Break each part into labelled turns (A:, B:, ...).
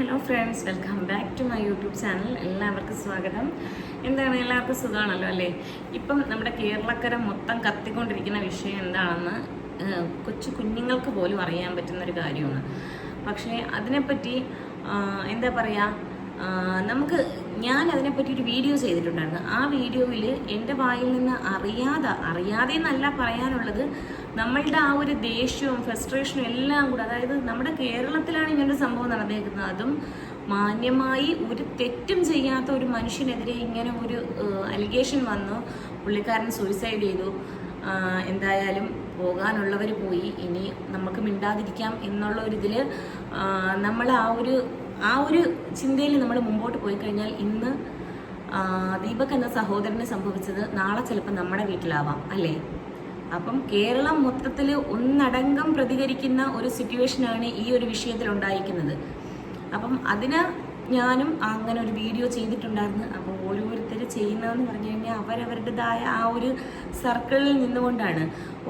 A: Hello friends welcome back to my YouTube channel എല്ലാവർക്കും സ്വാഗതം. എന്താണ് എല്ലാവർക്കും സുഖമാണല്ലോ അല്ലേ? ഇപ്പം നമ്മുടെ കേരളക്കര മൊത്തം കത്തിക്കൊണ്ടിരിക്കുന്ന വിഷയം എന്താണെന്ന് കൊച്ചു കുഞ്ഞുങ്ങൾക്ക് പോലും അറിയാൻ പറ്റുന്ന ഒരു കാര്യമാണ്. പക്ഷേ അതിനെപ്പറ്റി എന്താ പറയുക നമുക്ക് ഞാൻ അതിനെപ്പറ്റി ഒരു വീഡിയോ ചെയ്തിട്ടുണ്ടായിരുന്നു. ആ വീഡിയോയിൽ എന്റെ വായിൽ നിന്ന് അറിയാതെ അറിയാതെ എന്നല്ല പറയാനുള്ളത് നമ്മളുടെ ആ ഒരു ദേഷ്യവും ഫ്രസ്ട്രേഷനും എല്ലാം കൂടെ അതായത് നമ്മുടെ കേരളത്തിലാണ് ഇങ്ങനൊരു സംഭവം നടന്നേക്കുന്നത്. അതും മാന്യമായി ഒരു തെറ്റും ചെയ്യാത്ത ഒരു മനുഷ്യനെതിരെ ഇങ്ങനെ ഒരു അലിഗേഷൻ വന്നു. പുള്ളിക്കാരൻ സൂയിസൈഡ് ചെയ്തു. എന്തായാലും പോകാനുള്ളവർ പോയി. ഇനി നമുക്ക് മിണ്ടാതിരിക്കാം എന്നുള്ള ഒരു ഇതിൽ നമ്മൾ ആ ഒരു ആ ഒരു ചിന്തയിൽ നമ്മൾ മുമ്പോട്ട് പോയി കഴിഞ്ഞാൽ ഇന്ന് ദീപക് എന്ന സഹോദരന് സംഭവിച്ചത് നാളെ ചിലപ്പോൾ നമ്മുടെ വീട്ടിലാവാം അല്ലേ? അപ്പം കേരളം മൊത്തത്തിൽ ഒന്നടങ്കം പ്രതികരിക്കുന്ന ഒരു സിറ്റുവേഷനാണ് ഈ ഒരു വിഷയത്തിൽ ഉണ്ടായിരിക്കുന്നത് അപ്പം അതിന് ഞാനും അങ്ങനെ ഒരു വീഡിയോ ചെയ്തിട്ടുണ്ടായിരുന്നു. അപ്പോൾ ഓരോരുത്തർ ചെയ്യുന്നതെന്ന് പറഞ്ഞു കഴിഞ്ഞാൽ അവരവരുടേതായ ആ ഒരു സർക്കിളിൽ നിന്നുകൊണ്ടാണ്.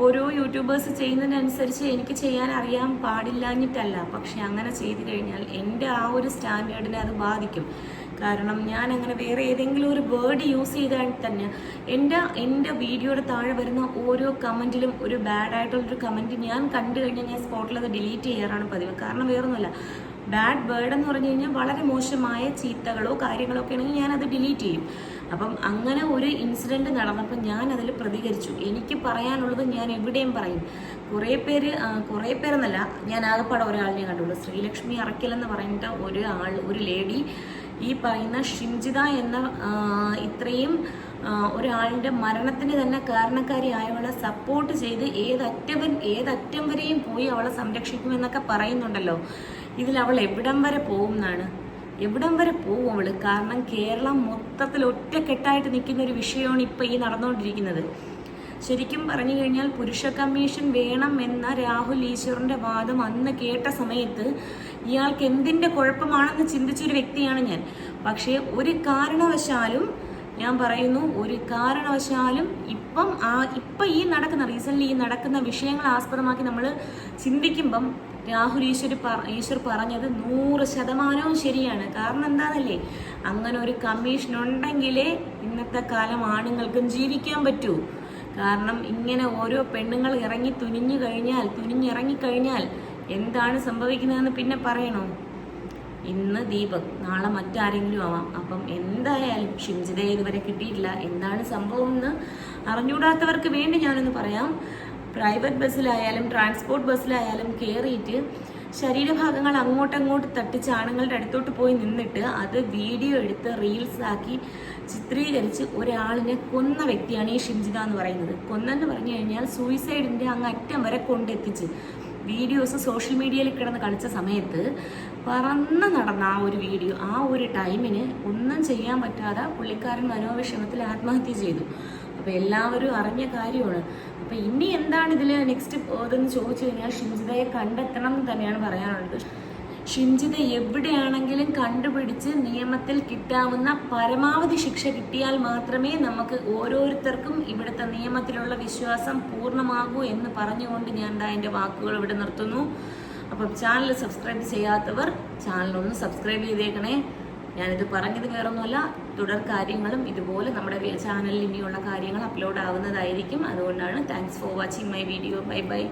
A: ഓരോ യൂട്യൂബേഴ്സ് ചെയ്യുന്നതിനനുസരിച്ച് എനിക്ക് ചെയ്യാൻ അറിയാൻ പാടില്ലാഞ്ഞിട്ടല്ല. പക്ഷെ അങ്ങനെ ചെയ്തു കഴിഞ്ഞാൽ എന്റെ ആ ഒരു സ്റ്റാൻഡേർഡിനെ അത് ബാധിക്കും. കാരണം ഞാൻ അങ്ങനെ വേറെ ഏതെങ്കിലും ഒരു വേർഡ് യൂസ് ചെയ്താൽ തന്നെ എന്റെ എന്റെ വീഡിയോയുടെ താഴെ വരുന്ന ഓരോ കമന്റിലും ഒരു ബാഡ് ആയിട്ടുള്ളൊരു കമന്റ് ഞാൻ കണ്ടു കഴിഞ്ഞാൽ ഞാൻ സ്പോട്ടിൽ അത് ഡിലീറ്റ് ചെയ്യാറാണ് പതിവ്. കാരണം വേറൊന്നുമല്ല. ബാഡ് വേർഡ് എന്ന് പറഞ്ഞു കഴിഞ്ഞാൽ വളരെ മോശമായ ചീത്തകളോ കാര്യങ്ങളോ ഒക്കെ ആണെങ്കിൽ ഞാനത് ഡിലീറ്റ് ചെയ്യും. അപ്പം അങ്ങനെ ഒരു ഇൻസിഡന്റ് നടന്നപ്പോൾ ഞാൻ അതിൽ പ്രതികരിച്ചു. എനിക്ക് പറയാനുള്ളത് ഞാൻ എവിടെയും പറയും. കുറേ പേര് കുറേ പേരെന്നല്ല ഞാൻ ആകെപ്പാടെ ഒരാളിനെ കണ്ടുള്ളൂ. ശ്രീലക്ഷ്മി അറക്കൽ എന്ന് പറയുന്ന ഒരു ആൾ ഒരു ലേഡി ഈ പറയുന്ന ഷിംജിത എന്ന ഇത്രയും ഒരാളുടെ മരണത്തിന് തന്നെ കാരണക്കാരി ആയവളെ സപ്പോർട്ട് ചെയ്ത് ഏതറ്റവൻ ഏതറ്റം വരെയും പോയി അവളെ സംരക്ഷിക്കുമെന്നൊക്കെ പറയുന്നുണ്ടല്ലോ. ഇതിൽ അവൾ എവിടം വരെ പോകും എന്നാണ് എവിടം വരെ പോകും അവൾ? കാരണം കേരളം മൊത്തത്തിൽ ഒറ്റക്കെട്ടായിട്ട് നിൽക്കുന്ന ഒരു വിഷയമാണ് ഇപ്പം ഈ നടന്നുകൊണ്ടിരിക്കുന്നത് ശരിക്കും പറഞ്ഞു കഴിഞ്ഞാൽ പുരുഷ കമ്മീഷൻ വേണം എന്ന രാഹുൽ ഈശ്വറിന്റെ വാദം അന്ന് കേട്ട സമയത്ത് ഇയാൾക്ക് എന്തിന്റെ കുഴപ്പമാണെന്ന് ചിന്തിച്ചൊരു വ്യക്തിയാണ് ഞാൻ. പക്ഷേ ഒരു കാരണവശാലും ഞാൻ പറയുന്നു ഒരു കാരണവശാലും ഇപ്പം ആ ഇപ്പം ഈ നടക്കുന്ന റീസെന്റ്ലി ഈ നടക്കുന്ന വിഷയങ്ങൾ ആസ്പദമാക്കി നമ്മൾ ചിന്തിക്കുമ്പം രാഹുൽ ഈശ്വർ പറ ഈശ്വർ പറഞ്ഞത് നൂറ് ശതമാനവും ശരിയാണ്. കാരണം എന്താണെന്നല്ലേ അങ്ങനെ ഒരു കമ്മീഷൻ ഉണ്ടെങ്കിലേ ഇന്നത്തെ കാലം ആണുങ്ങൾക്കും ജീവിക്കാൻ പറ്റൂ. കാരണം ഇങ്ങനെ ഓരോ പെണ്ണുങ്ങൾ ഇറങ്ങി തുനിഞ്ഞു കഴിഞ്ഞാൽ തുനിഞ്ഞിറങ്ങിക്കഴിഞ്ഞാൽ എന്താണ് സംഭവിക്കുന്നതെന്ന് പിന്നെ പറയണോ? ഇന്ന് ദീപക് നാളെ മറ്റാരെങ്കിലും ആവാം. അപ്പം എന്തായാലും ഷിംജിതയെ ഇതുവരെ കിട്ടിയിട്ടില്ല. എന്താണ് സംഭവം എന്ന് അറിഞ്ഞുകൂടാത്തവർക്ക് വേണ്ടി ഞാനൊന്ന് പറയാം. പ്രൈവറ്റ് ബസ്സിലായാലും ട്രാൻസ്പോർട്ട് ബസ്സിലായാലും കയറിയിട്ട് ശരീരഭാഗങ്ങൾ അങ്ങോട്ടങ്ങോട്ട് തട്ടിച്ച് ആണുങ്ങളുടെ അടുത്തോട്ട് പോയി നിന്നിട്ട് അത് വീഡിയോ എടുത്ത് റീൽസ് ആക്കി ചിത്രീകരിച്ച് ഒരാളിനെ കൊന്ന വ്യക്തിയാണ് ഈ ഷിംജിത എന്ന് പറയുന്നത്. കൊന്നെന്ന് പറഞ്ഞു കഴിഞ്ഞാൽ സൂയിസൈഡിന്റെ അങ്ങ് അറ്റം വരെ കൊണ്ടെത്തിച്ച് വീഡിയോസ് സോഷ്യൽ മീഡിയയിൽ കിടന്ന് കളിച്ച സമയത്ത് പറന്ന് നടന്ന ആ ഒരു വീഡിയോ ആ ഒരു ടൈമിന് ഒന്നും ചെയ്യാൻ പറ്റാതെ പുള്ളിക്കാരൻ മനോവിഷമത്തിൽ ആത്മഹത്യ ചെയ്തു. അപ്പോൾ എല്ലാവരും അറിഞ്ഞ കാര്യമാണ്. അപ്പോൾ ഇനി എന്താണ് ഇതിൽ നെക്സ്റ്റ് ഇതെന്ന് ചോദിച്ചു കഴിഞ്ഞാൽ ഷിംജിതയെ കണ്ടെത്തണം എന്ന് തന്നെയാണ് പറയാനുള്ളത്. ഷിംജിത എവിടെയാണെങ്കിലും കണ്ടുപിടിച്ച് നിയമത്തിൽ കിട്ടാവുന്ന പരമാവധി ശിക്ഷ കിട്ടിയാൽ മാത്രമേ നമുക്ക് ഓരോരുത്തർക്കും ഇവിടുത്തെ നിയമത്തിലുള്ള വിശ്വാസം പൂർണമാകൂ എന്ന് പറഞ്ഞുകൊണ്ട് ഞാൻ എന്റെ വാക്കുകൾ ഇവിടെ നിർത്തുന്നു. അപ്പം ചാനൽ സബ്സ്ക്രൈബ് ചെയ്യാത്തവർ ചാനലൊന്ന് സബ്സ്ക്രൈബ് ചെയ്തേക്കണേ. ഞാനിത് പറഞ്ഞത് വേറൊന്നുമല്ല തുടർ കാര്യങ്ങളും ഇതുപോലെ നമ്മുടെ ചാനലിൽ ഇനിയുള്ള കാര്യങ്ങൾ അപ്ലോഡ് ആവുന്നതായിരിക്കും. അതുകൊണ്ടാണ് thanks for watching my video bye bye